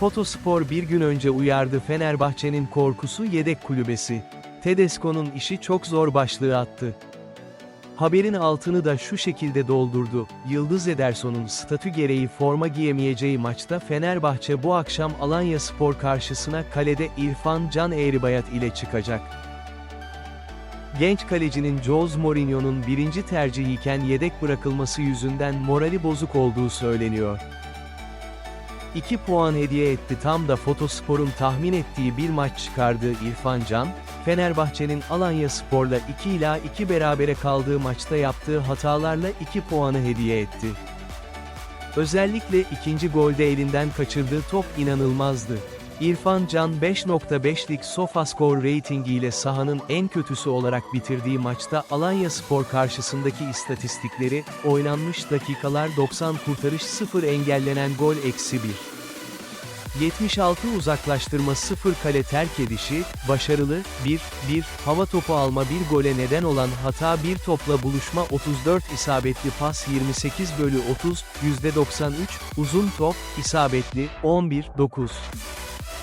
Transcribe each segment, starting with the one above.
Fotospor bir gün önce uyardı Fenerbahçe'nin korkusu yedek kulübesi. Tedesco'nun işi çok zor başlığı attı. Haberin altını da şu şekilde doldurdu. Yıldız Ederson'un statü gereği forma giyemeyeceği maçta Fenerbahçe bu akşam Alanya Spor karşısına kalede İrfan Can Eğribayat ile çıkacak. Genç kalecinin Jose Mourinho'nun birinci tercihiyken yedek bırakılması yüzünden morali bozuk olduğu söyleniyor. 2 puan hediye etti tam da Fotospor'un tahmin ettiği bir maç çıkardığı İrfan Can, Fenerbahçe'nin Alanya Spor'la 2 ila 2 berabere kaldığı maçta yaptığı hatalarla 2 puanı hediye etti. Özellikle ikinci golde elinden kaçırdığı top inanılmazdı. İrfan Can 5.5'lik SofaScore reytingiyle sahanın en kötüsü olarak bitirdiği maçta Alanya Spor karşısındaki istatistikleri, oynanmış dakikalar 90 kurtarış 0 engellenen gol eksi 1. 76 uzaklaştırma 0 kale terk edişi, başarılı, 1, 1, hava topu alma bir gole neden olan hata bir topla buluşma 34 isabetli pas 28 bölü 30, %93, uzun top, isabetli, 11, 9.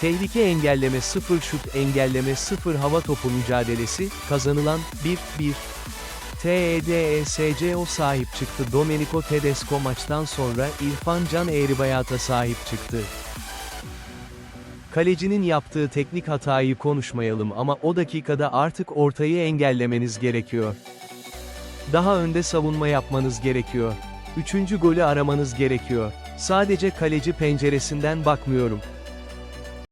Tehlike engelleme 0 şut engelleme 0 hava topu mücadelesi, kazanılan, 1, 1. TEDESCO sahip çıktı Domenico Tedesco maçtan sonra İrfan Can Eğribayat'a sahip çıktı. Kalecinin yaptığı teknik hatayı konuşmayalım ama o dakikada artık ortayı engellemeniz gerekiyor. Daha önde savunma yapmanız gerekiyor. Üçüncü golü aramanız gerekiyor. Sadece kaleci penceresinden bakmıyorum.